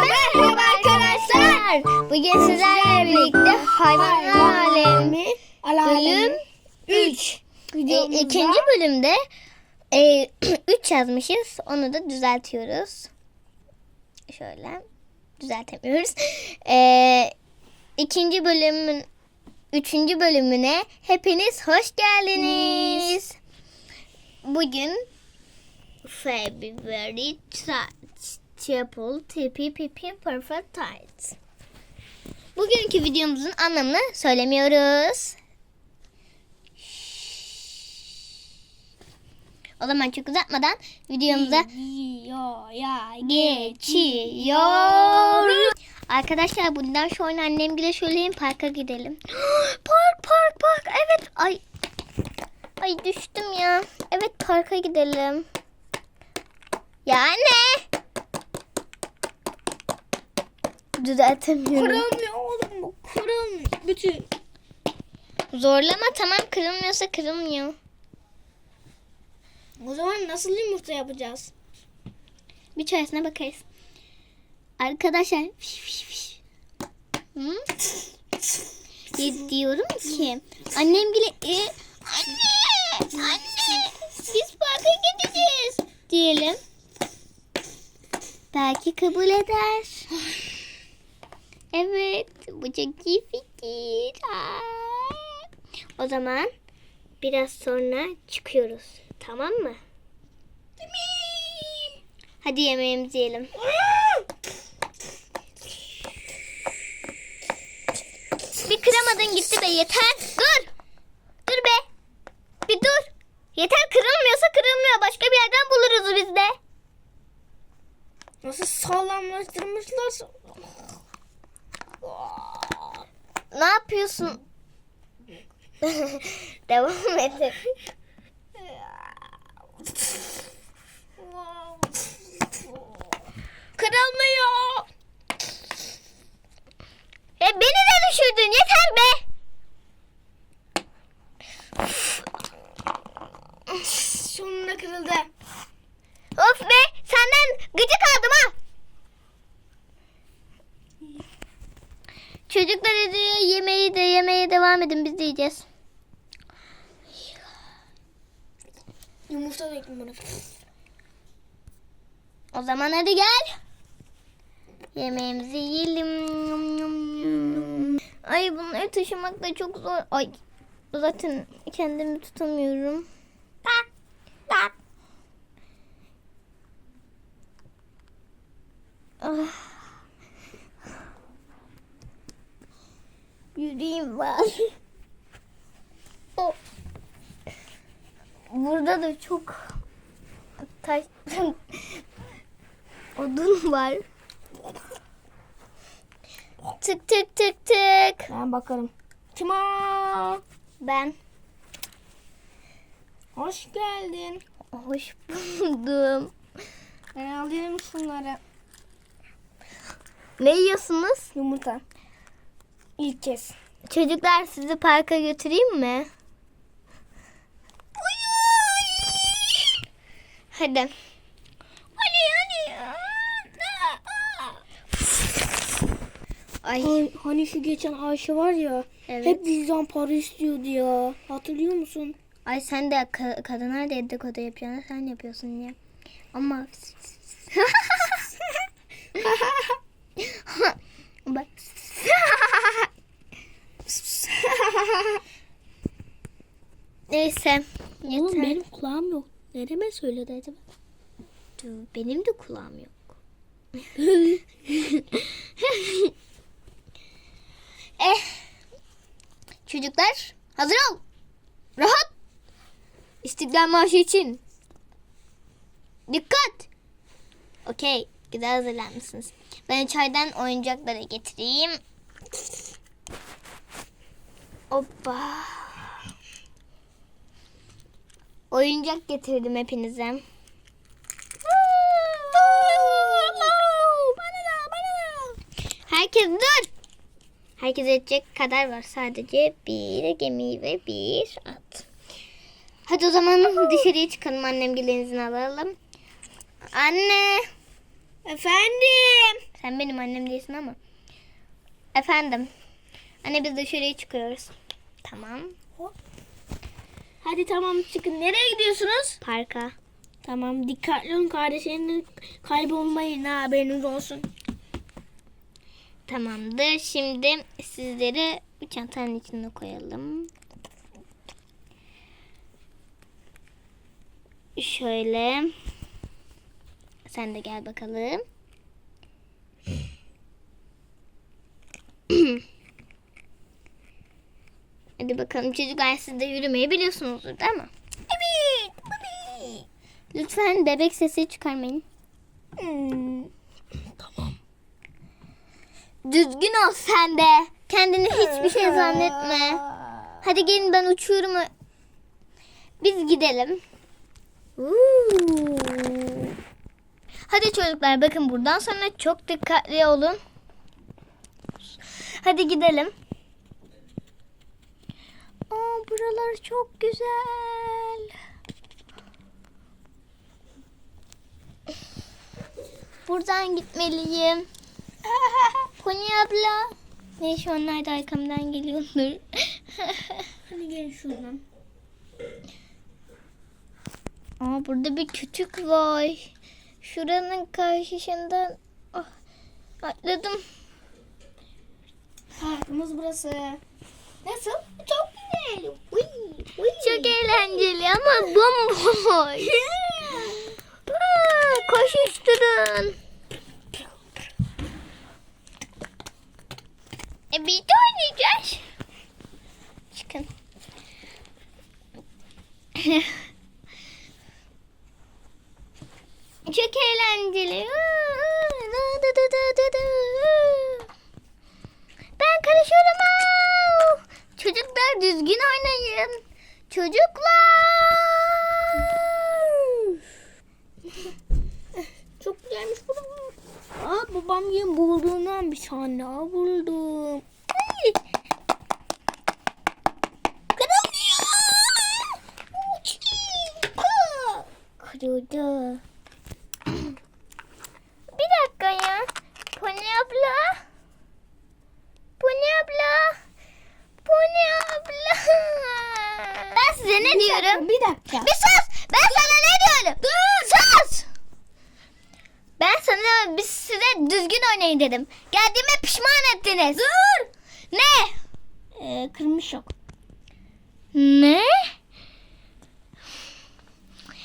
Merhaba arkadaşlar. Bugün sizlerle birlikte hayvan alemi bölüm 3. ikinci bölümde 3 yazmışız. Onu da düzeltiyoruz. Şöyle düzeltemiyoruz. E, ikinci bölümün üçüncü bölümüne hepiniz hoş geldiniz. Bugün February Triple Tipi Pipi Perfect Tight. Bugünkü videomuzun anlamını söylemiyoruz. O zaman çok uzatmadan videomuza geçiyoruz. Arkadaşlar bundan sonra annemgile söyleyin parka gidelim. park park park evet ay ay düştüm ya. Evet parka gidelim. Ya anne. Düzeltemiyorum. Kırılmıyor oğlum bu. Kırılmıyor. Bütün. Zorlama tamam kırılmıyorsa kırılmıyor. O zaman nasıl yumurta yapacağız? Bir çaresine bakarız. Arkadaşlar. Fiş, fiş, fiş. Hı? Diyorum ki annem bile e, anne anne biz parka gideceğiz diyelim. Belki kabul eder. Evet bu çok iyi fikir. Aa. O zaman biraz sonra çıkıyoruz. Tamam mı? Hadi yemeğimizi yiyelim. Bir kıramadın gitti be yeter. Dur. Dur be. Bir dur. Yeter kırılmıyorsa kırılmıyor. Başka bir yerden buluruz biz de. Nasıl sağlamlaştırmışlar? Ne yapıyorsun? Devam edin. Kırılmıyor. E beni de düşürdün yeter be. Sonunda kırıldı. Of be senden gıcık aldım ha. Çocuklar hadi yemeği de yemeye devam edin biz de yiyeceğiz. Yumurta döktüm bana. O zaman hadi gel. Yemeğimizi yiyelim. Ay bunları taşımak da çok zor. Ay zaten kendimi tutamıyorum. Tak tak. Ah. Yüreğim var. Burada da çok taş odun var. Tık tık tık tık. Ben bakarım. Kim o? Ben Hoş geldin. hoş buldum. Ben alayım şunları. Ne yiyorsunuz? Yumurta. İlk kez. Çocuklar sizi parka götüreyim mi? Hadi. Hadi hadi. Ay Hani, hani şu geçen Ayşe var ya. evet. Hep bizden para istiyordu ya. Hatırlıyor musun? Ay sen de ka- kadınlar dedikodu yapacağını sen yapıyorsun ya. Ama Bak. Neyse. Oğlum Yeter. benim kulağım yok. Nereme söyledi acaba? Dur, Benim de kulağım yok. eh. Çocuklar hazır ol. Rahat. İstiklal Marşı için. Dikkat. Okey. Güzel hazırlanmışsınız. Ben çaydan oyuncakları getireyim. Hoppa. Oyuncak getirdim hepinize. Herkes dur. Herkes edecek kadar var. Sadece bir gemi ve bir at. Hadi o zaman dışarıya çıkalım. Annem izin alalım. Anne. Efendim. Sen benim annem değilsin ama. Efendim. Anne biz dışarıya çıkıyoruz. Tamam. Hadi tamam çıkın. Nereye gidiyorsunuz? Parka. Tamam dikkatli olun kardeşleriniz kaybolmayın ha haberiniz olsun. Tamamdır. Şimdi sizleri bir çantanın içine koyalım. Şöyle. Sen de gel bakalım. Hadi bakalım çocuklar siz de yürümeyi biliyorsunuzdur değil mi? Evet. Lütfen bebek sesi çıkarmayın. Hmm. Düzgün ol sen de. Kendini hiçbir şey zannetme. Hadi gelin ben uçuyorum. Biz gidelim. Hadi çocuklar bakın buradan sonra çok dikkatli olun. Hadi gidelim. Buralar çok güzel. Buradan gitmeliyim. Pony abla. Neyse onlar da arkamdan geliyordur. Hadi gelin şuradan. Aa burada bir kütük var. Şuranın karşısından ah, atladım. Parkımız burası. Nasıl? Çok güzel. Uy, uy. Çok eğlenceli ama bomboş. Aa, koşuşturun. E bir de oynayacağız. Çıkın. Çok eğlenceli. Ben karışıyorum. Aa! Çocuklar düzgün oynayın. Çocuklar. Çok güzelmiş burası. Aa babam yine bulduğundan bir tane daha buldum. Ay. Kırılmıyor. Kırıldı. Bir dakika ya. Pony abla. Pony abla. Pony abla. Ben size ne diyorum? Bir dakika. Bir sus. Ben sana ne diyorum? Dur. Sus. Ben sana biz size oynayın dedim. Geldiğime pişman ettiniz. Dur. Ne? Ee, kırmış yok. Ne?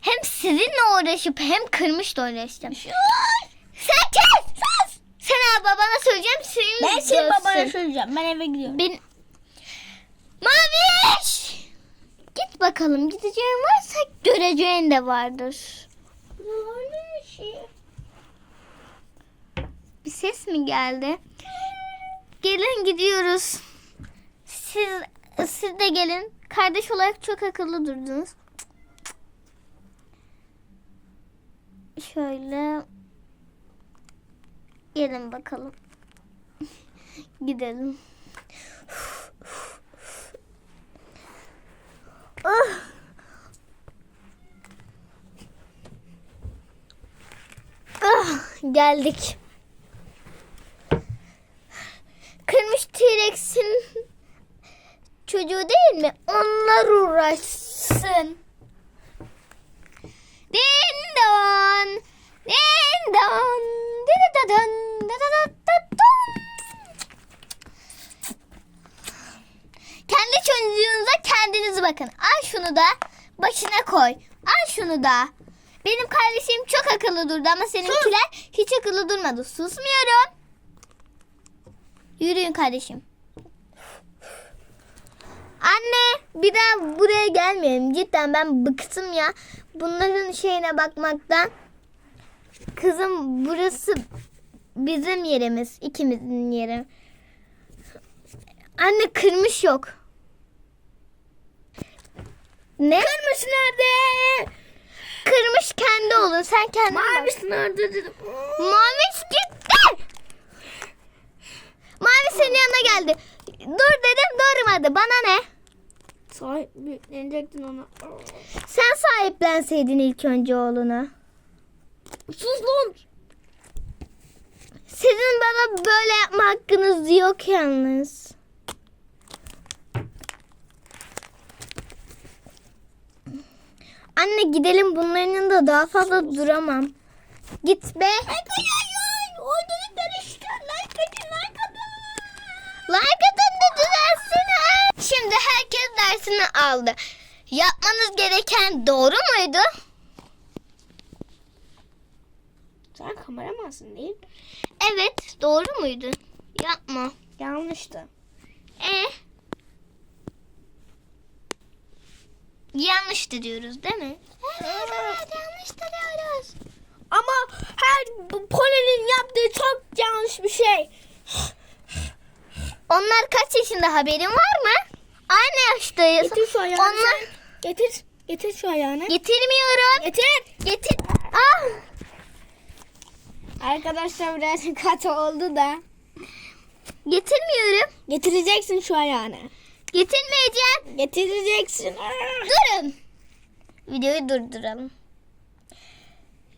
Hem sizinle uğraşıp hem kırmışla uğraştım. Sen kes! Sus! Sen babana söyleyeceğim. Senin Ben senin babana söyleyeceğim. Ben eve gidiyorum. Ben... Maviş! Git bakalım. Gideceğin varsa göreceğin de vardır. Bir ses mi geldi? Gelin gidiyoruz. Siz siz de gelin. Kardeş olarak çok akıllı durdunuz. Şöyle gelin bakalım. Gidelim. Ah. Ah, geldik. Kırmış T-Rex'in çocuğu değil mi? Onlar uğraşsın. Din don. Din don. Din don. Da don. Kendi çocuğunuza kendiniz bakın. Al şunu da başına koy. Al şunu da. Benim kardeşim çok akıllı durdu ama seninkiler hiç akıllı durmadı. Susmuyorum. Yürüyün kardeşim. Anne bir daha buraya gelmeyelim. Cidden ben bıktım ya. Bunların şeyine bakmaktan. Kızım burası bizim yerimiz. ikimizin yeri. Anne kırmış yok. Ne? Kırmış nerede? Kırmış kendi olur. Sen kendin bak. Maviş nerede dedim. Maviş gitti. Mavi senin yanına geldi. Dur dedim durmadı. Bana ne? Sahiplenecektin ona. Sen sahiplenseydin ilk önce oğluna. Sus lan. Sizin bana böyle yapma hakkınız yok yalnız. Anne gidelim bunların yanında daha fazla duramam. Git be. Like atın da düzelsin. Şimdi herkes dersini aldı. Yapmanız gereken doğru muydu? Sen kameramansın değil mi? Evet, doğru muydu? Yapma. Yanlıştı. E? Yanlıştı diyoruz değil mi? Evet, evet yanlıştı diyoruz. Ama her bu Poli'nin yaptığı çok yanlış bir şey. Onlar kaç yaşında haberin var mı? Aynı yaştayız. Getir şu ayağını. Onlar. Getir. Getir şu ayağını. getirmiyorum. Getir. Getir. Ah! Arkadaşlar biraz katı oldu da. Getirmiyorum. Getireceksin şu ayağını. Getirmeyeceğim. Getireceksin. Durun. Videoyu durduralım.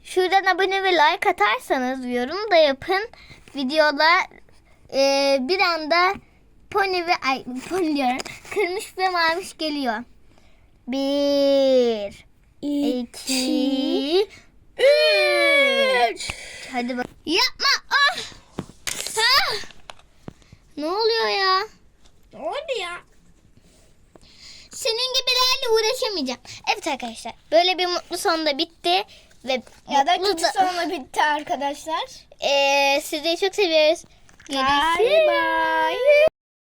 Şuradan abone ve like atarsanız yorum da yapın. Videoda e, bir anda pony ve ay pony diyorum. Kırmış ve maviş geliyor. Bir, iki, üç. Hadi bak. Yapma. Ah. Ah. Ne oluyor ya? Ne oldu ya? Senin gibilerle uğraşamayacağım. Evet arkadaşlar böyle bir mutlu sonda bitti. Ve Ya da mutlu kötü da- sonla bitti arkadaşlar. Ee, sizleri çok seviyoruz. Bye Görüşürüz. bye.